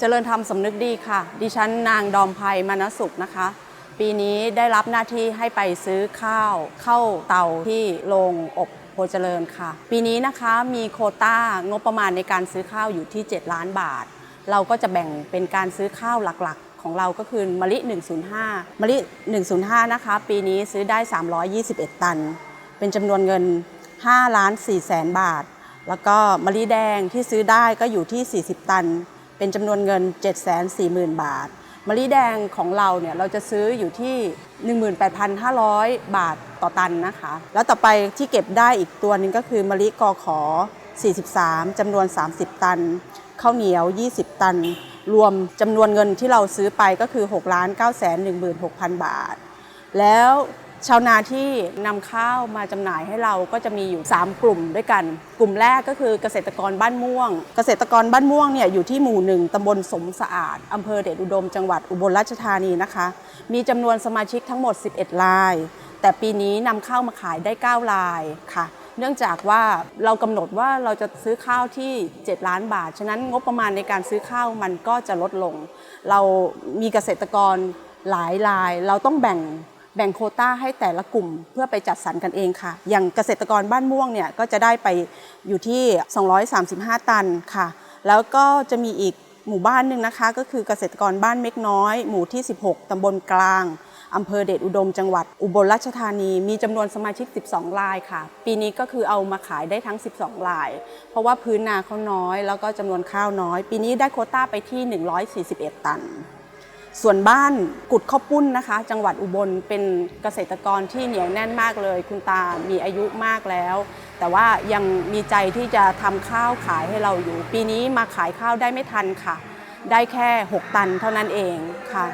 เจริญธรรมสำนึกดีค่ะ ดิฉันนางดอมภัยมานสุขนะคะ ปีนี้ได้รับหน้าที่ให้ไปซื้อข้าว เข้าเตาที่โรงอบโพเจริญค่ะ ปีนี้นะคะมีโควต้างบประมาณในการซื้อข้าวอยู่ที่ 7 ล้านบาท เราก็จะแบ่งเป็นการซื้อข้าวหลักๆ ของเราก็คือมะลิ 105มะลิ 105 นะคะ ปีนี้ซื้อได้ 321 ตัน เป็นจำนวนเงิน5ล้าน4แสนบาท แล้วก็มะลิแดงที่ซื้อได้ก็อยู่ที่ 40 ตัน เป็นจำนวนเงิน 740,000 บาทมะลิแดงของเราเนี่ยเราจะซื้ออยู่ที่ 18,500 บาทต่อตันนะคะ แล้วต่อไปที่เก็บได้อีกตัวหนึ่งก็คือมะลิกอขอ 43จำนวน 30 ตันข้าวเหนียว 20 ตัน รวมจำนวนเงินที่เราซื้อไปก็คือ 6 9 1 6 0 0 0 บาท แล้ว ชาวนาที่นำข้าวมาจำหน่ายให้เราก็จะมีอยู่ 3 กลุ่มด้วยกัน กลุ่มแรกก็คือเกษตรกรบ้านม่วง เกษตรกรบ้านม่วงเนี่ยอยู่ที่หมู่หนึ่งตำบลสมสะอาดอำเภอเดชอุดม จังหวัดอุบลราชธานีนะคะ มีจำนวนสมาชิกทั้งหมด 11ราย แต่ปีนี้นำข้าวมาขายได้ 9 รายค่ะ เนื่องจากว่าเรากำหนดว่าเราจะซื้อข้าวที่ 7 ล้านบาท ฉะนั้นงบประมาณในการซื้อข้าวมันก็จะลดลง เรามีเกษตรกรหลายราย เราต้องแบ่ง แบ่งโคต้าให้แต่ละกลุ่มเพื่อไปจัดสรรกันเองค่ะ อย่างเกษตรกรบ้านม่วงเนี่ยก็จะได้ไปอยู่ที่ 235 ตันค่ะ แล้วก็จะมีอีกหมู่บ้านหนึ่งนะคะ ก็คือเกษตรกรบ้านเม็กน้อย หมู่ที่ 16ตำบลกลางอำเภอเดชอุดมจังหวัดอุบลราชธานี มีจำนวนสมาชิก 12 รายค่ะ ปีนี้ก็คือเอามาขายได้ทั้ง 12 ราย เพราะว่าพื้นนาเขาน้อย แล้วก็จำนวนข้าวน้อย ปีนี้ได้โคต้าไปที่ 141 ตัน ส่วนบ้านกุดข้าวปุ้นนะคะ จังหวัดอุบลเป็นเกษตรกรที่เหนียวแน่นมากเลย คุณตามีอายุมากแล้ว แต่ว่ายังมีใจที่จะทำข้าวขายให้เราอยู่ ปีนี้มาขายข้าวได้ไม่ทันค่ะ ได้แค่ 6 ตันเท่านั้นเองค่ะ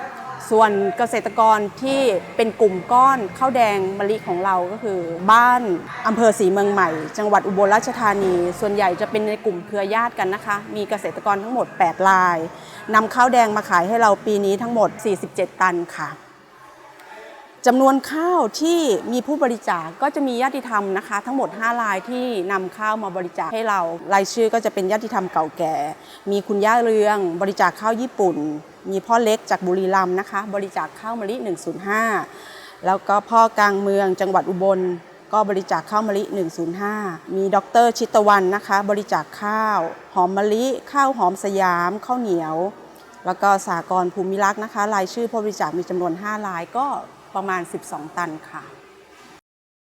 ส่วนเกษตรกรที่เป็นกลุ่มก้อนข้าวแดงมะลิของเราก็คือ บ้านอำเภอศรีเมืองใหม่ จังหวัดอุบลราชธานี ส่วนใหญ่จะเป็นในกลุ่มเครือญาติกันนะคะ มีเกษตรกรทั้งหมด 8 รายนำข้าวแดงมาขายให้เราปีนี้ทั้งหมด 47 ตันค่ะจำนวนข้าวที่มีผู้บริจาคก็จะมีญาติธรรมนะคะ ทั้งหมด 5 รายที่นำข้าวมาบริจาคให้เรารายชื่อก็จะเป็นญาติธรรมเก่าแก่ มีคุณย่าเรือง บริจาคข้าวญี่ปุ่น มีพ่อเล็กจากบุรีรัมย์นะคะ บริจาคข้าวมะลิ 105 แล้วก็พ่อกลางเมืองจังหวัดอุบล ก็บริจาคข้าวมะลิ 105 มีดรชิตวันนะคะ บริจาคข้าว หอมมะลิ ข้าวหอมสยามข้าวเหนียว แล้วก็สากรภูมิรักษ์นะคะรายชื่อผู้บริจาคมีจำนวน 5 รายก็ประมาณ 12 ตันค่ะ